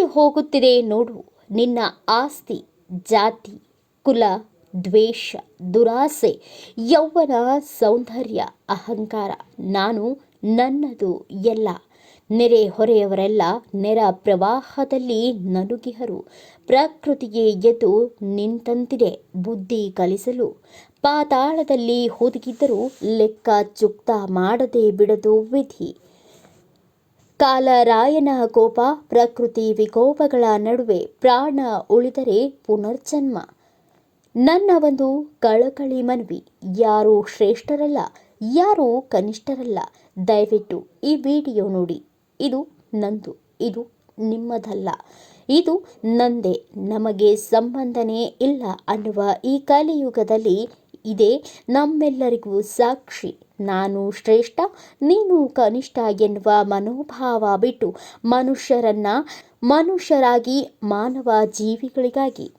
ಹೋಗುತ್ತಿದೆ ನೋಡು. ನಿನ್ನ ಆಸ್ತಿ, ಜಾತಿ, ಕುಲ, ದ್ವೇಷ, ದುರಾಸೆ, ಯೌವನ ಸೌಂದರ್ಯ, ಅಹಂಕಾರ, ನಾನು ನನ್ನದು ಎಲ್ಲ. ನೆರೆ ಹೊರೆಯವರೆಲ್ಲ ನೆರ ಪ್ರವಾಹದಲ್ಲಿ ನನುಗಿಹರು. ಪ್ರಕೃತಿಗೆ ಎದ್ದು ನಿಂತಂತಿದೆ ಬುದ್ಧಿ ಕಲಿಸಲು. ಪಾತಾಳದಲ್ಲಿ ಹುದುಗಿದ್ದರೂ ಲೆಕ್ಕ ಚುಕ್ತ ಮಾಡದೆ ಬಿಡದು ವಿಧಿ. ಕಾಲರಾಯನ ಕೋಪ, ಪ್ರಕೃತಿ ವಿಕೋಪಗಳ ನಡುವೆ ಪ್ರಾಣ ಉಳಿದರೆ ಪುನರ್ಜನ್ಮ. ನನ್ನ ಒಂದು ಕಳಕಳಿ ಮನವಿ, ಯಾರೂ ಶ್ರೇಷ್ಠರಲ್ಲ, ಯಾರೂ ಕನಿಷ್ಠರಲ್ಲ. ದಯವಿಟ್ಟು ಈ ವಿಡಿಯೋ ನೋಡಿ. ಇದು ನಂದು, ಇದು ನಿಮ್ಮದಲ್ಲ. ಇದು ನಂದೇ, ನಮಗೆ ಸಂಬಂಧನೇ ಇಲ್ಲ ಅನ್ನುವ ಈ ಕಲಿಯುಗದಲ್ಲಿ ಇದೇ. ನಮ್ಮೆಲ್ಲರಿಗೂ ಸಾಕ್ಷಿ. ನಾನು ಶ್ರೇಷ್ಠ ನೀನು ಕನಿಷ್ಠ ಎನ್ನುವ ಮನೋಭಾವ ಬಿಟ್ಟು ಮನುಷ್ಯರನ್ನ ಮನುಷ್ಯರಾಗಿ ಮಾನವ ಜೀವಿಗಳಿಗಾಗಿ.